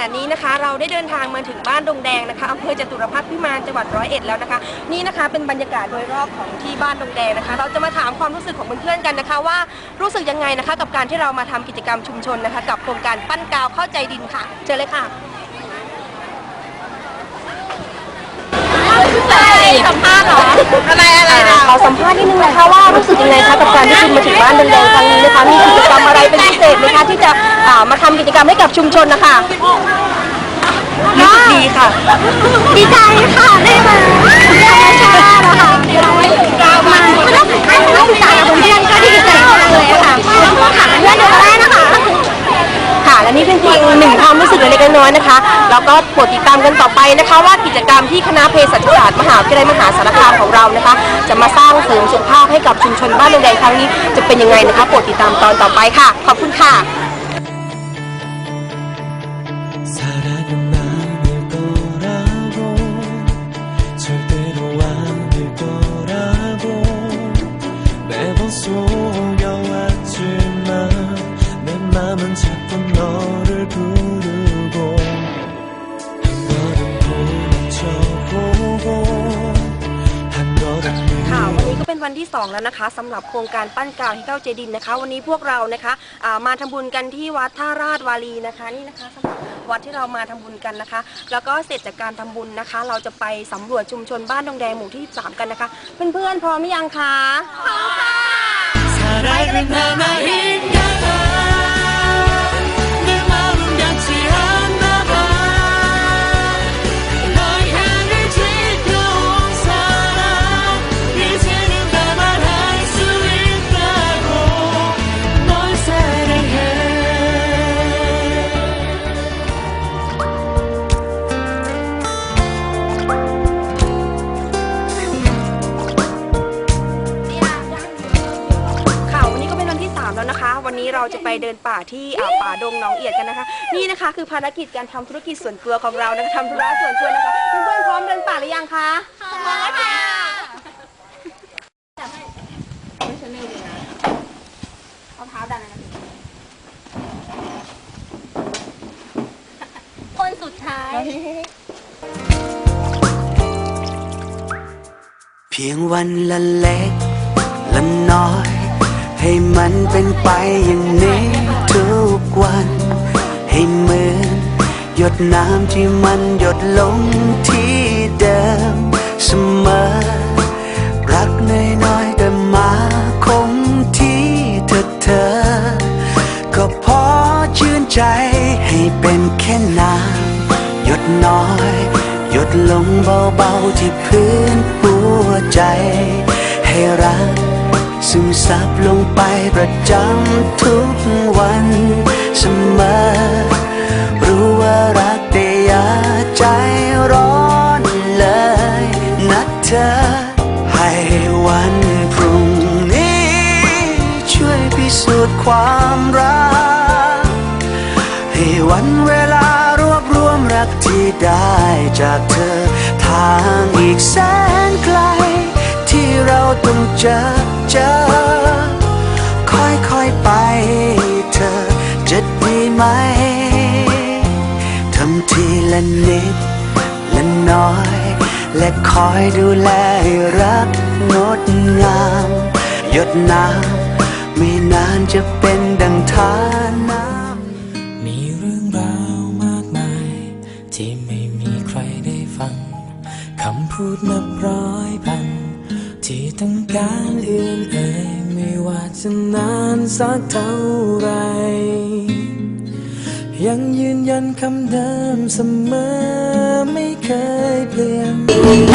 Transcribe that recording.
ณะนี้นะคะ เราได้เดินทางมาถึงบ้านดงแดงนะคะอำเภอจตุรพัฒน์พิมานจังหวัดร้อยเอ็ดแล้วนะคะ นี่นะคะเป็นบรรยากาศโดยรอบของที่บ้านดงแดงนะคะ เราจะมาถามความรู้สึกของเพื่อนๆกันนะคะ ว่ารู้สึกยังไงนะคะ กับการที่เรามาทำกิจกรรมชุมชนนะคะ กับโครงการปั้นกาวเข้าใจดินค่ะ เจอเลยค่ะสัมภาษณ์เหรอทำไม มาทำกิจกรรมให้กับชุมชนนะคะรู้สึกดีค่ะ ดีใจค่ะได้มาธรรมชาตินะคะมันมันต้องศึกษามันต้องศึกษากับเพื่อนก็ดีใจมากเลยอะค่ะถามเพื่อนดูก็ได้นะคะ ค่ะและนี่เป็นเพียงหนึ่งความรู้สึกเล็กๆน้อยๆนะคะ แล้วก็โปรดติดตามกันต่อไปนะคะ ว่ากิจกรรมที่คณะเภสัชศาสตร์มหาวิทยาลัยมหาสารคามของเรานะคะ จะมาสร้างเสริมสุขภาพให้กับชุมชนบ้านดงแดงครั้งนี้จะเป็นยังไงนะคะโปรดติดตามตอนต่อไปค่ะ ขอบคุณค่ะ 사랑은 아닐 거라고 절대로 아닐 거라고. 매번 속여왔지만 내 맘은 자꾸 너를 부르고 เป็นวันที่ 2 แล้วนะคะสำหรับโครงการปั้นกาวให้เก้าเจดินนะคะ วันนี้พวกเรานะคะามาทำบุญกันที่วัดท่าราชวารีนะคะนี่นะคะสำหรับวัดที่เรามาทำบุญกันนะคะ แล้วก็เสร็จจากการทำบุญนะคะ เราจะไปสำรวจชุมชนบ้านดงแดงหมู่ที่ 3 กันนะคะเพื่อนๆพร้อมหรือยังคะพร้อมค่ะ แล้วนะคะ วันนี้เราจะไปเดินป่าที่อ่าป่าดงหนองเอียดกันนะคะ นี่นะคะคือภารกิจการทำธุรกิจส่วนตัวของเรานะคะทำธุระส่วนตัวนะคะเพื่อนๆพร้อมเดินป่าหรือยังคะพร้อมค่ะไม่ใช่เร็วเลยนะเอาเท้าดันเลยนะคนสุดท้าย เพียงวันละเล็กละน้อย ให้มันเป็นไปอย่างนี้ทุกวัน ให้เหมือนหยดน้ำที่มันหยดลงที่เดิมเสมอ รักน้อยๆแต่มาคงที่เธอเธอ ก็พอชื่นใจให้เป็นแค่น้ำหยดน้อย หยดลงเบาๆที่พื้นหัวใจ ให้รัก ซึมซับลงไปประจำทุกวันเสมอ รู้ว่ารักแต่อย่าใจร้อนเลยนะเธอ ให้วันพรุ่งนี้ ช่วยพิสูจน์ความรัก ให้วันเวลารวบรวมรักที่ได้จากเธอ ทางอีกแสนไกล ต้องเจอเจอค่อยๆไปเธอจะดีไหมทำทีละนิดละน้อย และคอยดูแลรักงดงาม หยดน้ำไม่นานจะเป็นดังทานน้ำมีเรื่องราวมากมาย ที่ไม่มีใครได้ฟังคำพูดนับร้อย ต้องการเอื่นเอ่ยไม่ว่าจะนานสักเท่าไร ยังยืนยันคำเดิมเสมอไม่เคยเปลี่ยนเธ